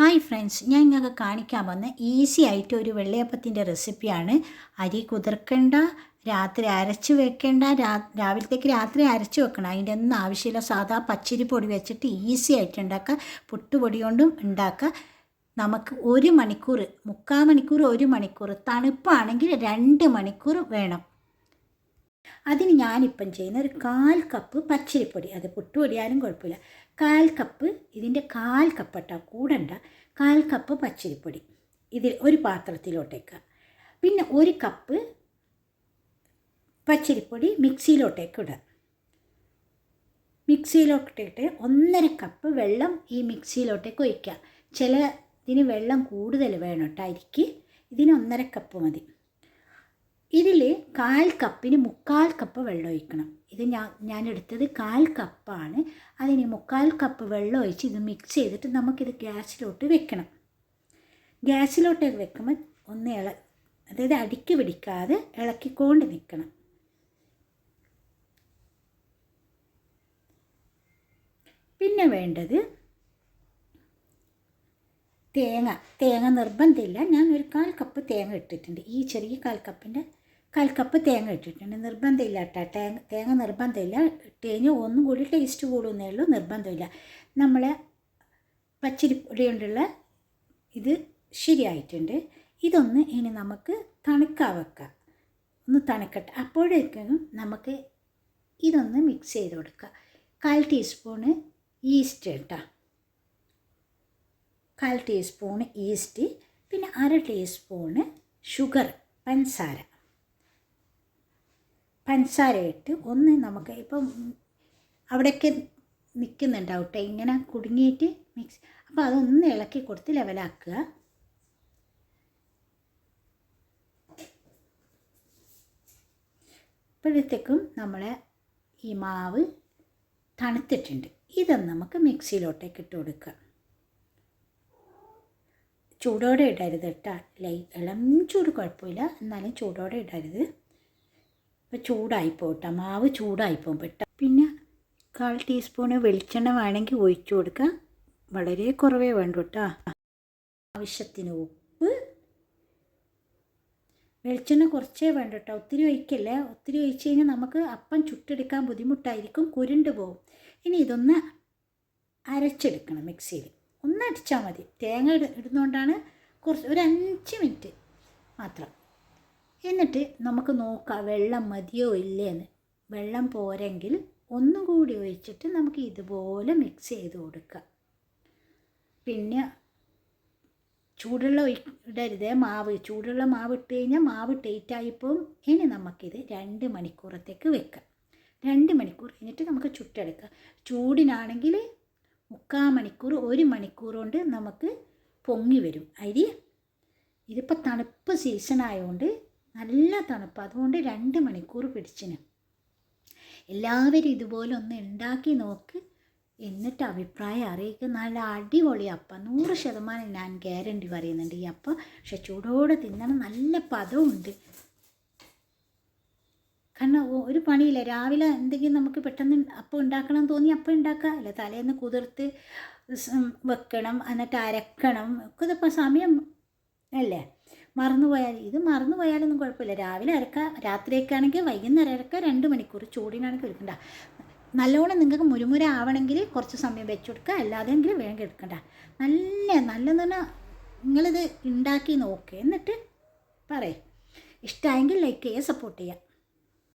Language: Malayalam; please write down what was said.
ഹായ് ഫ്രണ്ട്സ് ഞാൻ നിങ്ങൾക്ക് കാണിക്കാൻ വന്ന ഈസി ആയിട്ട് ഒരു വെള്ളയപ്പത്തിന്റെ റെസിപ്പിയാണ് അരി കുതിർക്കേണ്ട രാത്രി അരച്ച് വെക്കേണ്ട രാവിലത്തേക്ക് രാത്രി അരച്ച് വെക്കണം. അതിന്റെ ഒന്നും ആവശ്യമില്ല. സാധാ പച്ചരി പൊടി വെച്ചിട്ട് ഈസി ആയിട്ട് ഉണ്ടാക്കുക. പുട്ടുപൊടി കൊണ്ടും ഉണ്ടാക്കുക. നമുക്ക് ഒരു മണിക്കൂർ മുക്കാൽ മണിക്കൂർ ഒരു മണിക്കൂർ തണുപ്പാണെങ്കിൽ രണ്ട് മണിക്കൂർ വേണം. അതിന് ഞാനിപ്പം ചെയ്യുന്ന ഒരു കാൽ കപ്പ് പച്ചരിപ്പൊടി. അത് പുട്ടുപൊടിയാലും കുഴപ്പമില്ല. കാൽ കപ്പ് ഇതിന്റെ കാൽ കപ്പ് ഇട്ടാ കൂടണ്ട. കാൽ കപ്പ് പച്ചരിപ്പൊടി ഇതിൽ ഒരു പാത്രത്തിലോട്ടേക്ക്. പിന്നെ ഒരു കപ്പ് പച്ചരിപ്പൊടി മിക്സിയിലോട്ടേക്ക് ഇടുക. മിക്സിയിലോട്ടിട്ട് ഒന്നര കപ്പ് വെള്ളം ഈ മിക്സിയിലോട്ടേക്ക് ഒഴിക്കുക. ചില ഇതിന് വെള്ളം കൂടുതൽ വേണം കേട്ടോ. അരിക്ക് ഇതിന് ഒന്നര കപ്പ് മതി. ഇതിൽ കാൽ കപ്പിന് മുക്കാൽ കപ്പ് വെള്ളം ഒഴിക്കണം. ഇത് ഞാൻ ഞാൻ എടുത്തത് കാൽ കപ്പാണ്. അതിന് മുക്കാൽ കപ്പ് വെള്ളം ഒഴിച്ച് ഇത് മിക്സ് ചെയ്തിട്ട് നമുക്കിത് ഗ്യാസിലോട്ട് വെക്കണം. ഗ്യാസിലോട്ട് വെക്കുമ്പോൾ ഒന്ന് ഇള അതായത് അടിക്ക് പിടിക്കാതെ ഇളക്കിക്കൊണ്ട് നിൽക്കണം പിന്നെ വേണ്ടത് തേങ്ങ. തേങ്ങ നിർബന്ധമില്ല. ഞാൻ ഒരു കാൽ കപ്പ് തേങ്ങ ഇട്ടിട്ടുണ്ട്. ഈ ചെറിയ കാൽ കപ്പിന്റെ കാൽ കപ്പ് തേങ്ങ ഇട്ടിട്ടുണ്ട്. നിർബന്ധമില്ല കേട്ടോ തേങ്ങ തേങ്ങ നിർബന്ധമില്ല. ഇട്ട് കഴിഞ്ഞാൽ ഒന്നും കൂടി ടേസ്റ്റ് കൂടുന്നേ ഉള്ളൂ. നിർബന്ധമില്ല. നമ്മളെ പച്ചരിപ്പൊടി കൊണ്ടുള്ള ഇത് ശരിയായിട്ടുണ്ട്. ഇതൊന്ന് ഇനി നമുക്ക് തണുക്കാൻ വെക്കാം. ഒന്ന് തണുക്കട്ടെ. അപ്പോഴേക്കും നമുക്ക് ഇതൊന്ന് മിക്സ് ചെയ്ത് കൊടുക്കുക കാൽ ടീസ്പൂണ് ഈസ്റ്റ് കേട്ടോ കാൽ ടീസ്പൂണ് ഈസ്റ്റ് പിന്നെ അര ടീസ്പൂണ് ഷുഗർ പഞ്ചസാര. പഞ്ചസാര ഒന്ന് നമുക്ക് ഇപ്പം അവിടെയൊക്കെ നിൽക്കുന്നുണ്ടാവും കേട്ടോ ഇങ്ങനെ കുടുങ്ങിയിട്ട് മിക്സ് അപ്പോൾ അതൊന്ന് ഇളക്കി കൊടുത്ത് ലെവലാക്കുക ഇപ്പോഴത്തേക്കും നമ്മളെ ഈ മാവ് തണുത്തിട്ടുണ്ട്. ഇതൊന്ന് നമുക്ക് മിക്സിയിലോട്ടേക്ക് ഇട്ട് കൊടുക്കുക ചൂടോടെ ഇടരുത് കേട്ടോ ലൈ ഇളം ചൂട് കുഴപ്പമില്ല. എന്നാലും ചൂടോടെ ഇടരുത്. ഇപ്പോൾ ചൂടായി കേട്ടോ മാവ് ചൂടായിപ്പോൾ പെട്ട പിന്നെ കാൽ ടീസ്പൂണ് വെളിച്ചെണ്ണ വേണമെങ്കിൽ ഒഴിച്ചു കൊടുക്കുക. വളരെ കുറവേ വേണ്ടു കേട്ടോ ആവശ്യത്തിന് ഉപ്പ്. വെളിച്ചെണ്ണ കുറച്ചേ വേണ്ട കേട്ടോ ഒത്തിരി ഒഴിക്കല്ലേ? ഒത്തിരി ഒഴിച്ച് കഴിഞ്ഞാൽ നമുക്ക് അപ്പം ചുട്ടെടുക്കാൻ ബുദ്ധിമുട്ടായിരിക്കും. കുരുണ്ട് പോകും ഇനി ഇതൊന്ന് അരച്ചെടുക്കണം മിക്സിയിൽ. ഒന്ന് അടിച്ചാൽ മതി. തേങ്ങ ഇടുന്നതുകൊണ്ടാണ് കുറച്ച് ഒരു അഞ്ച് മിനിറ്റ് മാത്രം. എന്നിട്ട് നമുക്ക് നോക്കാം വെള്ളം മതിയോ ഇല്ലേന്ന്. വെള്ളം പോരെങ്കിൽ ഒന്നും കൂടി ഒഴിച്ചിട്ട് നമുക്ക് ഇതുപോലെ മിക്സ് ചെയ്ത് കൊടുക്കാം. പിന്നെ ചൂടുള്ള ഇടരുതേ മാവ്. ചൂടുള്ള മാവ് ഇട്ട് കഴിഞ്ഞാൽ മാവ് ടേറ്റായിപ്പോവും ഇനി നമുക്കിത് രണ്ട് മണിക്കൂറത്തേക്ക് വെക്കാം. രണ്ട് മണിക്കൂർ കഴിഞ്ഞിട്ട് നമുക്ക് ചുട്ടെടുക്കാം. ചൂടിനാണെങ്കിൽ മുക്കാൽ മണിക്കൂർ ഒരു മണിക്കൂർ കൊണ്ട് നമുക്ക് പൊങ്ങി വരും. അരി ഇതിപ്പോൾ തണുപ്പ് സീസൺ ആയതുകൊണ്ട് നല്ല തണുപ്പ്. അതുകൊണ്ട് രണ്ട് മണിക്കൂർ പിടിച്ചിന്. എല്ലാവരും ഇതുപോലെ ഒന്ന് ഉണ്ടാക്കി നോക്ക്. എന്നിട്ട് അഭിപ്രായം അറിയിക്കുക നല്ല അടിപൊളി അപ്പം. നൂറ് ശതമാനം ഞാൻ ഗ്യാരണ്ടി പറയുന്നുണ്ട് ഈ അപ്പം. പക്ഷെ ചൂടോടെ തിന്നണം. നല്ല പദമുണ്ട് കാരണം ഒരു പണിയില്ല. രാവിലെ എന്തെങ്കിലും നമുക്ക് പെട്ടെന്ന് അപ്പം ഉണ്ടാക്കണം തോന്നി അപ്പം ഉണ്ടാക്കുക അല്ല തലേന്ന് കുതിർത്ത് വെക്കണം. എന്നിട്ട് അരക്കണം. ഒക്കെ ഇതിപ്പോൾ സമയം അല്ലേ? മറന്നുപോയാൽ ഇത് മറന്നു പോയാലൊന്നും കുഴപ്പമില്ല. രാവിലെ അരക്കുക രാത്രിയൊക്കെയാണെങ്കിൽ വൈകുന്നേരം അരക്കുക രണ്ട് മണിക്കൂർ ചൂടിനാണെങ്കിൽ എടുക്കണ്ട നല്ലോണം നിങ്ങൾക്ക് മുരുമുര ആവണമെങ്കിൽ കുറച്ച് സമയം വെച്ച് കൊടുക്കുക അല്ലാതെങ്കിൽ വേഗം എടുക്കണ്ട. നല്ല നല്ലതെന്ന് പറഞ്ഞാൽ നിങ്ങളിത് ഉണ്ടാക്കി നോക്കുക എന്നിട്ട് പറയും. ഇഷ്ടമായെങ്കിൽ ലൈക്ക് ചെയ്യുക സപ്പോർട്ട് ചെയ്യുക.